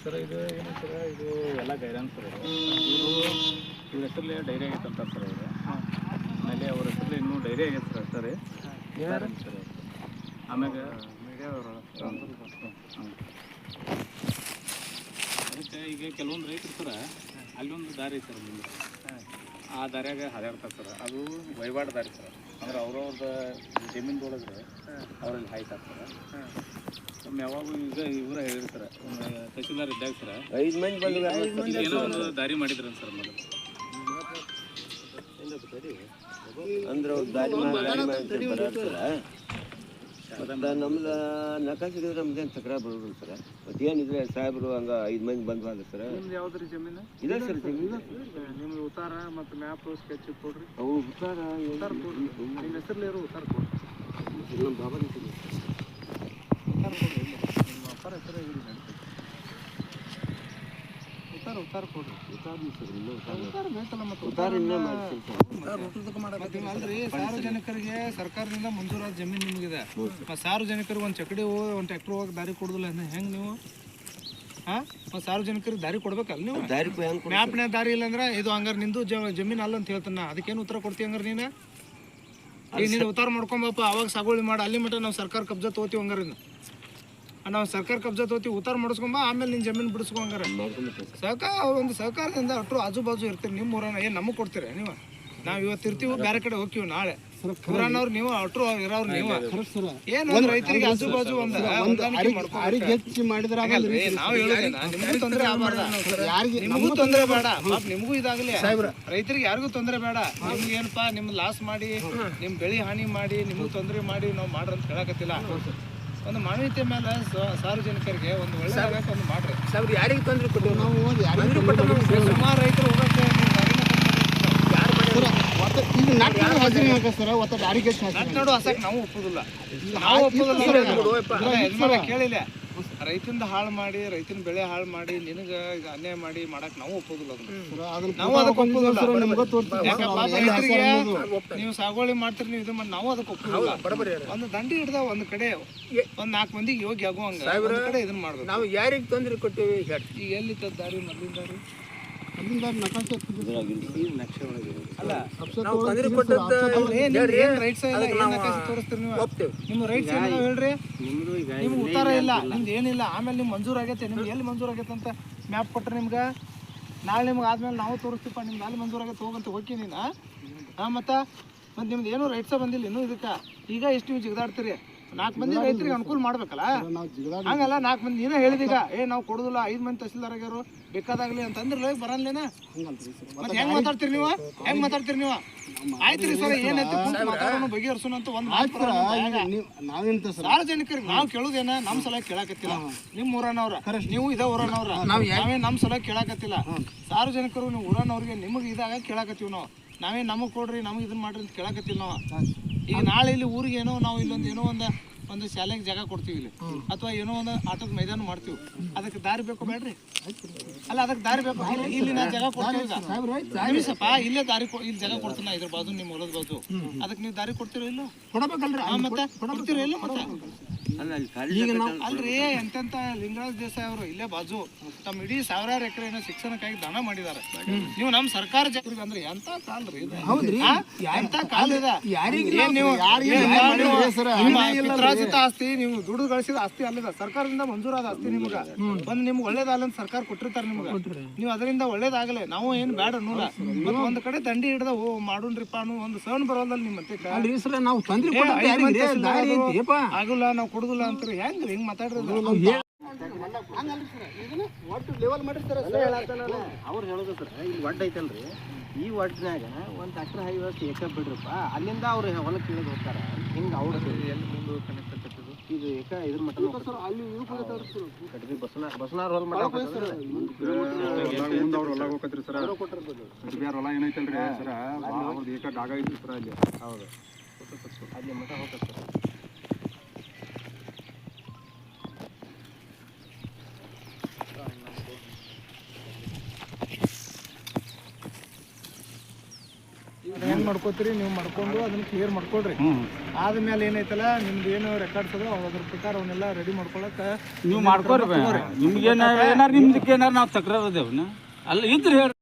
Sir ಇದು ಏನು sir ಇದು ಎಲ್ಲ ಗೈಡೆನ್ಸ್ ಸರ್ ಇದು. ಇವರು ಇವ್ರ ಹೆಸರಲ್ಲಿ ಡೈರಿ ಆಗೈತೆ ಅಂತ ಸರ್ ಇವರು ಆಮೇಲೆ ಅವ್ರ ಹೆಸರಲ್ಲಿ ಇನ್ನೂ ಡೈರಿ ಆಗೈತೆ ಸರ್ ಸರಿ? ಸರ್ ಸರ್ ಆಮ್ಯಾಗ ಅದಕ್ಕೆ ಈಗ ಕೆಲವೊಂದು ರೈತರು ಸರ ಅಲ್ಲೊಂದು ದಾರಿ ಐತೆ ಸರ್ ಮುಂದೆ ಆ ದಾರಿಯಾಗ ಹರಿಯಾಡ್ತಾರೆ ಸರ್. ಅದು ವಹಿವಾಟು ದಾರಿ ಸರ್. ಅಂದ್ರೆ ಅವ್ರವ್ರದ ಜಮೀನ್ದೊಳಗೆ ಅವರಲ್ಲಿ ಹಾಯ್ತಾರೆ ಸರ್ ಯಾವಾಗೂ ಈಗ ಇವರ ಹೇಳಿರ್ತಾರೆ ಒಂದು ತಹಸೀಲ್ದಾರ್ ಇದ್ದಾಗ ಸರ್. ಐದು ಮಂದಿ ಬಂದು ಏನೋ ಒಂದು ದಾರಿ ಮಾಡಿದ್ರಂತ ಸರ್ ಮೊದಲು. ಅಂದ್ರೆ ಅವ್ರು ದಾರಿ ಮಾಡಿ ಮತ್ತು ನಮ್ದು ನಕಾಶ್ ನಮ್ದು ನಮ್ದೇನು ತಕರಾರು ಬರೋದಿಲ್ಲ ಸರ್. ಮತ್ತು ಏನಿದ್ರೆ ಸಾಹೇಬರು ಹಂಗೆ ಐದು ಮಂದಿ ಬಂದು ಹೋದ ಸರ್ ಯಾವ್ದ್ರಿ ಜಮೀನು? ಇದೆ ಸರ್ ಜಮೀನು. ನಿಮ್ದು ಉತ್ತಾರ ಮತ್ತು ಮ್ಯಾಪ್ ಸ್ಕೆಚ್ ಕೊಡ್ರಿ. ಅವು ಉತ್ತಾರ ಉತ್ತಾರ ಕೊಡ್ರಿ. ನಿಮ್ಮ ಹೆಸರಲ್ಲಿ ಇರೋ ಉತ್ತಾರ ಕೊಡ್ರಿ. ನಮ್ಮ ಬಾಬಾ. ನಿಮ್ಮ ಅಪ್ಪರ ಹೆಸರು ಉತ್ತಾರ ಉತ್ತಾರ ಕೊಡ್ರಿ. ಬೇಕಲ್ಲ ಮತ್ತು ಉತ್ತಾರ ಇನ್ನೂ ಮಾಡ್ತೀನಿ ಸರ್. ಅಲ್ರಿ ಸಾರ್ವಜನಿಕರಿಗೆ ಸರ್ಕಾರದಿಂದ ಮಂಜೂರಾದ ಜಮೀನು ನಿಮಗಿದೆ. ಮತ್ತೆ ಸಾರ್ವಜನಿಕರಿಗೆ ಒಂದು ಚಕಡಿ ಹೋಗಿ ಒಂದು ಟ್ರ್ಯಾಕ್ಟರ್ ಹೋಗಿ ದಾರಿ ಕೊಡುದಿಲ್ಲ ಹೆಂಗ್ ಹೆಂಗೆ ನೀವು? ಹಾಂ? ಮತ್ತೆ ಸಾರ್ವಜನಿಕರಿಗೆ ದಾರಿ ಕೊಡ್ಬೇಕಲ್ಲ ನೀವು? ದಾರಿ ಮ್ಯಾಪ್ನ ದಾರಿ ಇಲ್ಲ ಅಂದ್ರೆ ಇದು ಹಂಗಾರೆ ನಿಂದು ಜ ಜಮೀನು ಅಲ್ಲ ಅಂತ ಹೇಳ್ತಾನ. ಅದಕ್ಕೇನು ಉತ್ತರ ಕೊಡ್ತೀವಿ ಹಂಗಾರೆ ನೀನು? ಈಗ ನೀನು ಉತ್ತಾರ ಮಾಡ್ಕೊಂಬಪ್ಪ ಅವಾಗ ಸಾಗುವಳಿ ಮಾಡಿ. ಅಲ್ಲಿ ಮಟ್ಟ ನಾವು ಸರ್ಕಾರ ಕಬ್ಜಾ ತೊಗೋತೀವಿ ಹಂಗಾರೆ ಇನ್ನು. ಆ, ನಾವು ಸರ್ಕಾರ ಕಬ್ಜಾ ತೋತಿ ಉತ್ತಾರ ಮಾಡಿಸ್ಕೊಂಬ ಆಮೇಲೆ ನಿನ್ನ ಜಮೀನ್ ಬಿಡಿಸ್ಕೊಂಗಾರ ಸಹಕಾರ ಒಂದು ಸಹಕಾರದಿಂದ ಅಟ್ರು ಆಜು ಬಾಜು ಇರ್ತೀರಿ ನಿಮ್ಮ ಊರನ್ನ ಏನು ನಮಗೆ ಕೊಡ್ತೀರಿ ನೀವು? ನಾವು ಇವತ್ತು ಇರ್ತೀವಿ ಬೇರೆ ಕಡೆ ಹೋಗ್ತೀವಿ ನಾಳೆ. ಊರನ್ನವ್ರು ನೀವು ಅಟ್ರು ಇರೋರು ನೀವು. ಏನು ರೈತರಿಗೆ ಆಜು ಬಾಜು ಒಂದು ನಾವ್ ಹೇಳೋದೇನ, ನಿಮ್ಗೂ ತೊಂದ್ರೆ ಆಗ್ಬಾರ್ದ. ನಿಮಗೂ ತೊಂದರೆ ಬೇಡ. ನಿಮಗೂ ಇದಾಗಲಿ. ರೈತರಿಗೆ ಯಾರಿಗೂ ತೊಂದರೆ ಬೇಡ. ನಿಮ್ಗೆ ಏನಪ್ಪಾ ನಿಮ್ ಲಾಸ್ ಮಾಡಿ ನಿಮ್ ಬೆಳಿ ಹಾನಿ ಮಾಡಿ ನಿಮ್ಗೂ ತೊಂದರೆ ಮಾಡಿ ನಾವು ಮಾಡ್ರಂತ ಹೇಳಕತ್ತಿಲ್ಲ ಒಂದು ಮಾನವೀಯತೆ ಮೇಲೆ ಸ- ಸಾರ್ವಜನಿಕರಿಗೆ ಒಂದು ಒಳ್ಳೆ ಒಂದು ಮಾಡ್ರಿ. ಸಾವಿರ ಯಾರಿಗೆ ತೊಂದರೆ ಕೊಟ್ಟು ನಾವು ಯಾರಿಗೆ ಕೊಟ್ಟು ಸುಮಾರು ರೈತರು ಹೋಗಕ್ಕೆ ಈಗ ನಾಲ್ಕು ಹಜರಿ ಹಾಕ ಸರ್ ಒತ್ತ ದಾರಿಗೆ ನಟ್ ನೋಡು ಹಸಕ್ಕೆ ನಾವು ಒಪ್ಪುದಿಲ್ಲ. ನಾವು ಒಪ್ಪುದಿಲ್ಲ. ಕೇಳಿಲ್ಲ. ರೈತಂದ ಹಾಳು ಮಾಡಿ ರೈತನ ಬೆಳೆ ಹಾಳು ಮಾಡಿ ನಿನಗ ಈಗ ಅನ್ಯಾಯ ಮಾಡಿ ಮಾಡಕ್ ನಾವು ಒಪ್ಪೋದಿಲ್ಲ ಅದನ್ನ. ನಾವು ಅದಕ್ಕೆ ಒಪ್ಪುದಿಲ್ಲ. ಯಾಕಪ್ಪ ರೈತರಿಗೆ ನೀವು ಸಾಗುವಳಿ ಮಾಡ್ತೀರಿ ನೀವು ಇದು ಮಾಡಿ ನಾವು ಅದಕ್ಕೆ ಒಪ್ಪೋದಿಲ್ಲ. ಒಂದು ದಂಡಿ ಹಿಡ್ದ ಒಂದ್ ಕಡೆ ಒಂದ್ ನಾಲ್ಕು ಮಂದಿಗೆ ಯೋಗ್ಯ ಆಗುವಂಗ. ಕಡೆ ಇದನ್ನ ಮಾಡ್ಬೇಕು. ನಾವು ಯಾರಿಗೆ ತೊಂದ್ರೆ ಕೊಟ್ಟಿವಿ ಈಗ ಎಲ್ಲಿತ್ತ ದಾರಿ ಮೊದ್ಲಿನ ದಾರಿ? ನಿಮ್ಗೆ ಉತ್ತರ ಇಲ್ಲ ನಿಮ್ದು ಏನಿಲ್ಲ ಆಮೇಲೆ ನಿಮ್ಗೆ ಮಂಜೂರು ಆಗೈತೆ ನಿಮ್ಗೆ ಎಲ್ಲಿ ಮಂಜೂರು ಆಗೈತೆ ಅಂತ ಮ್ಯಾಪ್ ಕೊಟ್ರೆ ನಿಮ್ಗೆ ನಾಳೆ ನಿಮ್ಗೆ ಆದ್ಮೇಲೆ ನಾವು ತೋರಿಸ್ತೀವಪ್ಪ ನಿಮ್ಗೆ ಅಲ್ಲಿ ಮಂಜೂರು ಆಗೈತೆ ಹೋಗಂತ ಹೋಗಿ ನೀನು ಹಾಂ ಮತ್ತು ಮತ್ತು ನಿಮ್ದು ಏನೂ ರೈಟ್ಸ ಬಂದಿಲ್ಲ ಇನ್ನೂ ಇದಕ್ಕೆ ಈಗ ಎಷ್ಟು ನೀವು ಜಿಗದಾಡ್ತೀರಿ ನಾಲ್ಕು ಮಂದಿ ರೈತರಿಗೆ ಅನುಕೂಲ ಮಾಡ್ಬೇಕಲ್ಲ? ಹಂಗಲ್ಲ ನಾಲ್ಕು ಮಂದಿ ನೀನೇ ಹೇಳಿದೀಗ ಏ ನಾವು ಕೊಡುದಿಲ್ಲ ಐದು ಮಂದಿ ತಹಸೀಲ್ದಾರ್ ಆಗ್ಯಾರು ಬೇಕಾದಾಗ್ಲಿ ಅಂತಂದ್ರೆ ಬರಲ್ಲೇನ? ಹಂಗಲ್ರಿ ಸರ್. ಮತ್ತೆ ಹೆಂಗ್ ಮಾತಾಡ್ತೀರಿ ನೀವು? ಹೆಂಗ್ ಮಾತಾಡ್ತೀರಿ ನೀವು? ಆಯ್ತ್ರಿ ಸರ್ ಏನೈತಿ ಮಾತಾಡೋಣ ಬಗೆಹರಿಸೋಣ ಅಂತ ಒಂದು ನಾವೇಂತ ಸರ್ ಸಾರ್ವಜನಿಕರಿಗೆ ನಾವು ಕೇಳುದೇನ? ನಮ್ಮ ಸಲ ಕೇಳಾಕತ್ತಿಲ್ಲ. ನಿಮ್ಮ ಊರನವ್ರ. ನೀವು ಇದ ಊರನವ್ರ. ನಾವೇ ನಮ್ಮ ಸಲ ಕೇಳಾಕತ್ತಿಲ್ಲ. ಸಾರ್ವಜನಿಕರು ನೀವು ಊರನವ್ರಿಗೆ ನಿಮಗೆ ಇದಾಗ ಕೇಳಾಕತ್ತೀವಿ ನಾವು. ನಾವೇ ನಮಗೆ ಕೊಡ್ರಿ ನಮಗೆ ಇದನ್ನ ಮಾಡ್ರಿ ಅಂತ ಕೇಳಾಕತ್ತೀವಿ ನಾವು. ಈಗ ನಾಳೆ ಇಲ್ಲಿ ಊರಿಗೆ ಏನೋ ನಾವು ಇಲ್ಲೊಂದು ಏನೋ ಒಂದು ಒಂದು ಶಾಲೆಗೆ ಜಾಗ ಕೊಡ್ತೀವಿ ಇಲ್ಲಿ. ಅಥವಾ ಏನೋ ಒಂದು ಆಟದ ಮೈದಾನ ಮಾಡ್ತೀವಿ. ಅದಕ್ಕೆ ದಾರಿ ಬೇಕು ಬೇಡ್ರಿ? ಅಲ್ಲ ಅದಕ್ಕೆ ದಾರಿ ಬೇಕು? ಇಲ್ಲಿ- ನಾ ಜಾಗ ಕೊಡ್ತೀವಿ ಸಪ್ಪ ಇಲ್ಲೇ ದಾರಿ ಇಲ್ಲಿ ಜಾಗ ಕೊಡ್ತೀನಿ ಇದ್ರ ಬಾಜು ನಿಮ್ಮ ಹೊಲದ ಬಾಜು. ಅದಕ್ಕೆ ನೀವು ದಾರಿ ಕೊಡ್ತೀರೋ ಇಲ್ಲೋ? ಕೊಡಬೇಕಲ್ರಿ. ಮತ್ತೆ ಕೊಡ್ತೀರೋ ಇಲ್ಲ ಮತ್ತೆ? ಈಗ ನಾವು ಅಲ್ರಿ ಎಂತೆಂತ ಲಿಂಗರಾಜ್ ದೇಸಾಯಿ ಅವರು ಇಲ್ಲೇ ಬಾಜು. ತಮ್ಮ ಇಡೀ ಸಾವಿರಾರು ಎಕರೆನ ಶಿಕ್ಷಣಕ್ಕಾಗಿ ದಾನ ಮಾಡಿದಾರೆ ನೀವು ನಮ್ಮ ಸರ್ಕಾರ ಜನರಿಗೆ ಅಂದ್ರೆ ಎಂತ ಕಾಲ್ರಿ? ಹೌದ್ರಿ? ಎಂತ ಕಾಲ್ ಏನ್ ಆಸ್ತಿ ನೀವು ದುಡ್ಡು ಗಳಿಸಿದ ಆಸ್ತಿ ಅಲ್ಲದ. ಸರ್ಕಾರದಿಂದ ಮಂಜೂರಾದ ಆಸ್ತಿ ನಿಮ್ಗ. ಬಂದ್ ನಿಮ್ಗೆ ಒಳ್ಳೇದಾಗಲ್ಲ ಅಂತ ಸರ್ಕಾರ ಕೊಟ್ಟಿರ್ತಾರೆ ನಿಮ್ಗೆ. ನೀವು ಅದರಿಂದ ಒಳ್ಳೇದಾಗಲಿ. ನಾವು ಏನ್ ಬೇಡ ಅನ್ನೋಲ್ಲ. ಮತ್ತೆ ಒಂದ್ ಕಡೆ ದಂಡಿ ಹಿಡ್ದ ಓ ಮಾಡೋಣ್ರಿಪ್ಪ ಅನ್ನೋ ಒಂದು ಸಣ್ಣ ಬರೋದಲ್ಲ ನಿಮ್ಮ ನಾವು. ಆಗುಲ್ಲ ನಾವು ಕೊಡುದಿಲ್ಲ ಅಂತಾರೆ? ಹೆಂಗ್ ಹಿಂಗ್ ಮಾತಾಡ್ರಿ ಒಟ್ಟು ಲೆವೆಲ್ ಮಾಡಿರ್ತಾರೆ ಅವ್ರು ಹೇಳೋದು ಸರ್ ಇಲ್ಲಿ ಒಡ್ ಐತಲ್ರಿ. ಈ ಒಡ್ಡನಾಗ ಒಂದು ಹೈ ವ್ಯವಸ್ಥೆ ಏಕ ಬಿಡ್ರಪ್ಪ. ಅಲ್ಲಿಂದ ಅವ್ರು ಹೊಲಕ್ಕೆ ಇಳಿದು ಹೋಗ್ತಾರೆ. ಹಿಂಗೆ ಅವ್ರು ಎಲ್ಲಿ ಮುಂದೆ ಕನೆಕ್ಟ್ ಆಗ್ತದೆ ಇದು ಏಕ ಇದ್ರ ಮಟ್ಟ ಅಲ್ಲಿ ಇವು ಕಟ್ಟಿ ಬಸ್ನ ಬಸನಾರ್ ಹೊಲ ಮಟ್ಟ ಮುಂದೆ ಅವ್ರ ಹೊಲ ಹೋಗತ್ರಿ ಸರ. ಹೊಲ ಏನೈತಲ್ರಿ ಸರ್? ಅವ್ರದ್ದು ಏಕ ಡಾಗ ಐತ್ರಿ ಸರ ಅಲ್ಲಿ. ಹೌದು. ಅಲ್ಲಿ ಮಟ್ಟ ಹೋಗ್ತದೆ ಸರ್. ಮಾಡ್ಕೋತೀರಿ ನೀವು ಮಾಡ್ಕೊಂಡು ಅದನ್ನ ಕ್ಲಿಯರ್ ಮಾಡ್ಕೊಳ್ರಿ. ಆದ್ಮೇಲೆ ಏನೈತಲ್ಲ ನಿಮ್ದು ಏನು ರೆಕಾರ್ಡ್ಸ್ ಅದ ಅದ್ರ ಪ್ರಕಾರ ಅವನ್ನೆಲ್ಲ ರೆಡಿ ಮಾಡ್ಕೊಳಕ ನೀವು ಮಾಡ್ಕೋರಿ ನಿಮ್ಗೆ ಏನಾರ ನಿಮ್ದಕ್ಕೆ ಏನಾರು ನಾವು ತಕರಾರು ಅದೇವನ ಅಲ್ಲ ಇದ್ರೆ ಹೇಳಿ